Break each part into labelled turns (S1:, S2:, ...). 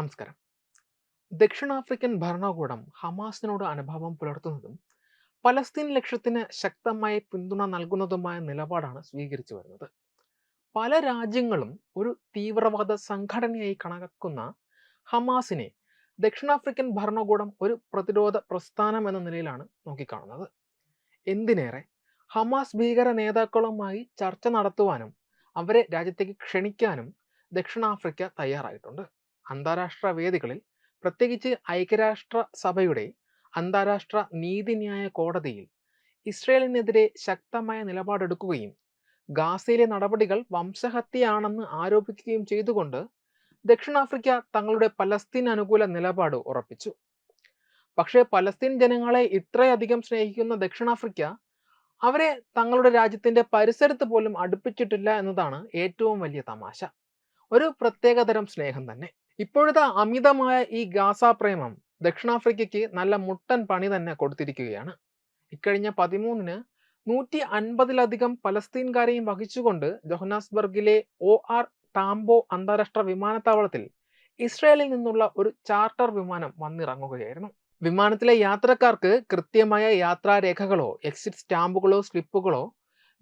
S1: നമസ്കാരം. ദക്ഷിണാഫ്രിക്കൻ ഭരണകൂടം ഹമാസിനോട് അനുഭാവം പുലർത്തുന്നതും പലസ്തീൻ ലക്ഷ്യത്തിന് ശക്തമായ പിന്തുണ നൽകുന്നതുമായ നിലപാടാണ് സ്വീകരിച്ചു വരുന്നത്. പല രാജ്യങ്ങളും ഒരു തീവ്രവാദ സംഘടനയായി കണക്കുന്ന ഹമാസിനെ ദക്ഷിണാഫ്രിക്കൻ ഭരണകൂടം ഒരു പ്രതിരോധ പ്രസ്ഥാനം എന്ന നിലയിലാണ് നോക്കിക്കാണുന്നത്. എന്തിനേറെ ഹമാസ് ഭീകര നേതാക്കളുമായി ചർച്ച നടത്തുവാനും അവരെ രാജ്യത്തേക്ക് ക്ഷണിക്കാനും ദക്ഷിണാഫ്രിക്ക തയ്യാറായിട്ടുണ്ട്. അന്താരാഷ്ട്ര വേദികളിൽ പ്രത്യേകിച്ച് ഐക്യരാഷ്ട്ര സഭയുടെ അന്താരാഷ്ട്ര നീതിന്യായ കോടതിയിൽ ഇസ്രയേലിനെതിരെ ശക്തമായ നിലപാടെടുക്കുകയും ഗാസയിലെ നടപടികൾ വംശഹത്യയാണെന്ന് ആരോപിക്കുകയും ചെയ്തുകൊണ്ട് ദക്ഷിണാഫ്രിക്ക തങ്ങളുടെ പലസ്തീൻ അനുകൂല നിലപാട് ഉറപ്പിച്ചു. പക്ഷേ പലസ്തീൻ ജനങ്ങളെ ഇത്രയധികം സ്നേഹിക്കുന്ന ദക്ഷിണാഫ്രിക്ക അവരെ തങ്ങളുടെ രാജ്യത്തിന്റെ പരിസരത്ത് പോലും അടുപ്പിച്ചിട്ടില്ല എന്നതാണ് ഏറ്റവും വലിയ തമാശ. ഒരു പ്രത്യേകതരം സ്നേഹം തന്നെ. ഇപ്പോഴത്തെ അമിതമായ ഈ ഗാസ പ്രേമം ദക്ഷിണാഫ്രിക്കയ്ക്ക് നല്ല മുട്ടൻ പണി തന്നെ കൊടുത്തിരിക്കുകയാണ്. ഇക്കഴിഞ്ഞ പതിമൂന്നിന് നൂറ്റി അൻപതിലധികം പലസ്തീൻകാരെയും വഹിച്ചുകൊണ്ട് ജൊഹനാസ്ബർഗിലെ ഒ ആർ ടാംബോ അന്താരാഷ്ട്ര വിമാനത്താവളത്തിൽ ഇസ്രായേലിൽ നിന്നുള്ള ഒരു ചാർട്ടർ വിമാനം വന്നിറങ്ങുകയായിരുന്നു. വിമാനത്തിലെ യാത്രക്കാർക്ക് കൃത്യമായ യാത്രാരേഖകളോ എക്സിറ്റ് സ്റ്റാമ്പുകളോ സ്ലിപ്പുകളോ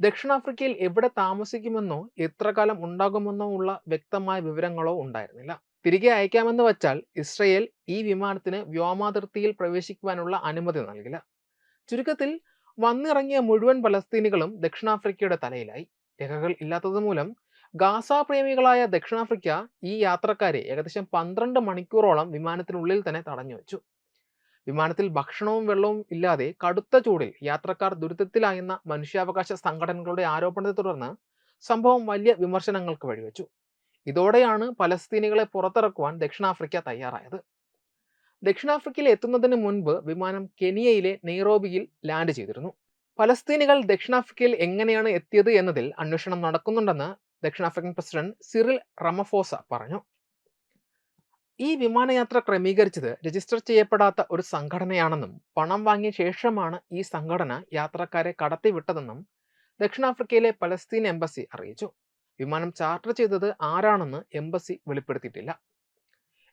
S1: ദക്ഷിണാഫ്രിക്കയിൽ എവിടെ താമസിക്കുമെന്നോ എത്ര കാലം ഉണ്ടാകുമെന്നോ ഉള്ള വ്യക്തമായ വിവരങ്ങളോ ഉണ്ടായിരുന്നില്ല. തിരികെ അയക്കാമെന്ന് വച്ചാൽ ഇസ്രയേൽ ഈ വിമാനത്തിന് വ്യോമാതിർത്തിയിൽ പ്രവേശിക്കുവാനുള്ള അനുമതി നൽകില്ല. ചുരുക്കത്തിൽ വന്നിറങ്ങിയ മുഴുവൻ പലസ്തീനികളും ദക്ഷിണാഫ്രിക്കയുടെ തലയിലായി. രേഖകൾ ഇല്ലാത്തത് മൂലം ഗാസ പ്രേമികളായ ദക്ഷിണാഫ്രിക്ക ഈ യാത്രക്കാരെ ഏകദേശം പന്ത്രണ്ട് മണിക്കൂറോളം വിമാനത്തിനുള്ളിൽ തന്നെ തടഞ്ഞു വെച്ചു. വിമാനത്തിൽ ഭക്ഷണവും വെള്ളവും ഇല്ലാതെ കടുത്ത ചൂടിൽ യാത്രക്കാർ ദുരിതത്തിലായെന്ന മനുഷ്യാവകാശ സംഘടനകളുടെ ആരോപണത്തെ തുടർന്ന് സംഭവം വലിയ വിമർശനങ്ങൾക്ക് വഴിവെച്ചു. ഇതോടെയാണ് പലസ്തീനികളെ പുറത്തിറക്കുവാൻ ദക്ഷിണാഫ്രിക്ക തയ്യാറായത്. ദക്ഷിണാഫ്രിക്കയിൽ എത്തുന്നതിന് മുൻപ് വിമാനം കെനിയയിലെ നെയ്റോബിയിൽ ലാൻഡ് ചെയ്തിരുന്നു. പലസ്തീനികൾ ദക്ഷിണാഫ്രിക്കയിൽ എങ്ങനെയാണ് എത്തിയത് എന്നതിൽ അന്വേഷണം നടക്കുന്നുണ്ടെന്ന് ദക്ഷിണാഫ്രിക്കൻ പ്രസിഡന്റ് സിറിൽ റമഫോസ പറഞ്ഞു. ഈ വിമാനയാത്ര ക്രമീകരിച്ചത് രജിസ്റ്റർ ചെയ്യപ്പെടാത്ത ഒരു സംഘടനയാണെന്നും പണം വാങ്ങിയ ശേഷമാണ് ഈ സംഘടന യാത്രക്കാരെ കടത്തിവിട്ടതെന്നും ദക്ഷിണാഫ്രിക്കയിലെ പലസ്തീൻ എംബസി അറിയിച്ചു. വിമാനം ചാർട്ടർ ചെയ്തത് ആരാണെന്ന് എംബസി വെളിപ്പെടുത്തിയിട്ടില്ല.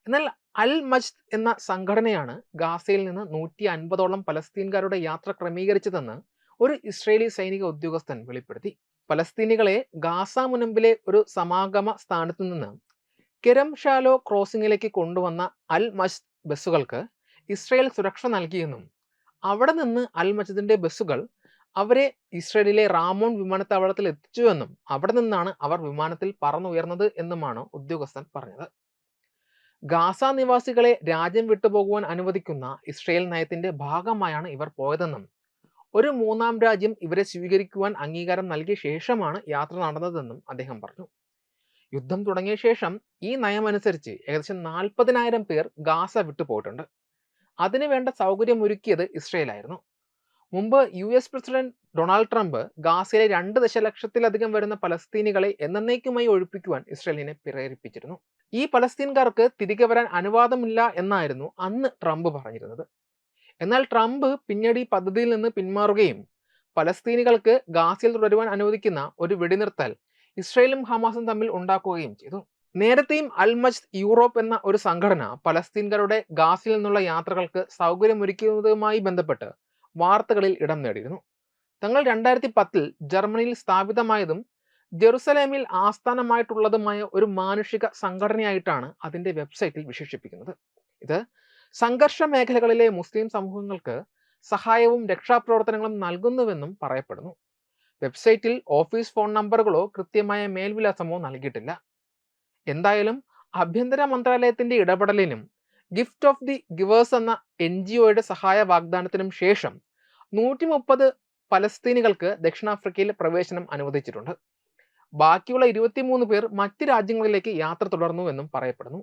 S1: എന്നാൽ അൽ മജ്ദ് എന്ന സംഘടനയാണ് ഗാസയിൽ നിന്ന് നൂറ്റി അൻപതോളം പലസ്തീൻകാരുടെ യാത്ര ക്രമീകരിച്ചതെന്ന് ഒരു ഇസ്രേലി സൈനിക ഉദ്യോഗസ്ഥൻ വെളിപ്പെടുത്തി. പലസ്തീനികളെ ഗാസ മുനമ്പിലെ ഒരു സമാഗമ സ്ഥാനത്ത് നിന്ന് കിരം ഷാലോ ക്രോസിംഗിലേക്ക് കൊണ്ടുവന്ന അൽ മജ്ദ് ബസ്സുകൾക്ക് ഇസ്രയേൽ സുരക്ഷ നൽകിയെന്നും അവിടെ നിന്ന് അൽ മജ്ദിന്റെ ബസ്സുകൾ അവരെ ഇസ്രയേലിലെ റാമോൺ വിമാനത്താവളത്തിൽ എത്തിച്ചുവെന്നും അവിടെ നിന്നാണ് അവർ വിമാനത്തിൽ പറന്നുയർന്നത് എന്നുമാണ് ഉദ്യോഗസ്ഥൻ പറഞ്ഞത്. ഗാസ നിവാസികളെ രാജ്യം വിട്ടുപോകുവാൻ അനുവദിക്കുന്ന ഇസ്രയേൽ നയത്തിന്റെ ഭാഗമായാണ് ഇവർ പോയതെന്നും ഒരു മൂന്നാം രാജ്യം ഇവരെ സ്വീകരിക്കുവാൻ അംഗീകാരം നൽകിയ ശേഷമാണ് യാത്ര നടന്നതെന്നും അദ്ദേഹം പറഞ്ഞു. യുദ്ധം തുടങ്ങിയ ശേഷം ഈ നയമനുസരിച്ച് ഏകദേശം നാൽപ്പതിനായിരം പേർ ഗാസ വിട്ടുപോയിട്ടുണ്ട്. അതിനുവേണ്ട സൗകര്യം ഒരുക്കിയത് ഇസ്രയേലായിരുന്നു. മുമ്പ് U S president Donald Trump ഗാസയിലെ രണ്ട് ദശലക്ഷത്തിലധികം വരുന്ന പലസ്തീനികളെ എന്നേക്കുമായി ഒഴിപ്പിക്കുവാൻ ഇസ്രയേലിനെ പ്രേരിപ്പിച്ചിരുന്നു. ഈ പലസ്തീൻകാർക്ക് തിരികെ വരാൻ അനുവാദമില്ല എന്നായിരുന്നു അന്ന് ട്രംപ് പറഞ്ഞിരുന്നത്. എന്നാൽ ട്രംപ് പിന്നീട് ഈ പദ്ധതിയിൽ നിന്ന് പിന്മാറുകയും പലസ്തീനികൾക്ക് ഗാസയിൽ തുടരുവാൻ അനുവദിക്കുന്ന ഒരു വെടിനിർത്തൽ ഇസ്രയേലും ഹമാസും തമ്മിൽ ഉണ്ടാക്കുകയും ചെയ്തു. നേരത്തെയും അൽമജ് യൂറോപ്പ് എന്ന ഒരു സംഘടന പലസ്തീൻകാരുടെ ഗാസിൽ നിന്നുള്ള യാത്രകൾക്ക് സൗകര്യമൊരുക്കുന്നതുമായി ബന്ധപ്പെട്ട് വാർത്തകളിൽ ഇടം നേടിയിരുന്നു. തങ്ങൾ രണ്ടായിരത്തി പത്തിൽ ജർമ്മനിയിൽ സ്ഥാപിതമായതും ജെറുസലേമിൽ ആസ്ഥാനമായിട്ടുള്ളതുമായ ഒരു മാനുഷിക സംഘടനയായിട്ടാണ് അതിന്റെ വെബ്സൈറ്റിൽ വിശേഷിപ്പിക്കുന്നത്. ഇത് സംഘർഷ മേഖലകളിലെ മുസ്ലിം സമൂഹങ്ങൾക്ക് സഹായവും രക്ഷാപ്രവർത്തനങ്ങളും നൽകുന്നുവെന്നും പറയപ്പെടുന്നു. വെബ്സൈറ്റിൽ ഓഫീസ് ഫോൺ നമ്പറുകളോ കൃത്യമായ മേൽവിലാസമോ നൽകിയിട്ടില്ല. എന്തായാലും ആഭ്യന്തര മന്ത്രാലയത്തിന്റെ ഇടപെടലിനും ഗിഫ്റ്റ് ഓഫ് ദി ഗിവേഴ്സ് എന്ന എൻ ജി ഒയുടെ സഹായ വാഗ്ദാനത്തിനും ശേഷം നൂറ്റി മുപ്പത് പലസ്തീനികൾക്ക് ദക്ഷിണാഫ്രിക്കയിൽ പ്രവേശനം അനുവദിച്ചിട്ടുണ്ട്. ബാക്കിയുള്ള ഇരുപത്തിമൂന്ന് പേർ മറ്റ് രാജ്യങ്ങളിലേക്ക് യാത്ര തുടർന്നു എന്നും പറയപ്പെടുന്നു.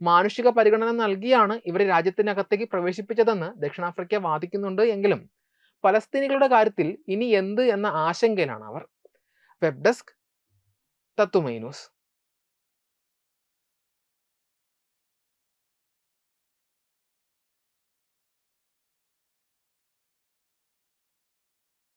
S1: മാനുഷിക പരിഗണന നൽകിയാണ് ഇവരെ രാജ്യത്തിനകത്തേക്ക് പ്രവേശിപ്പിച്ചതെന്ന് ദക്ഷിണാഫ്രിക്ക വാദിക്കുന്നുണ്ട് എങ്കിലും പലസ്തീനികളുടെ കാര്യത്തിൽ ഇനി എന്ത് എന്ന ആശങ്കയിലാണ് അവർ. വെബ് ഡെസ്ക് തത്തുമൈ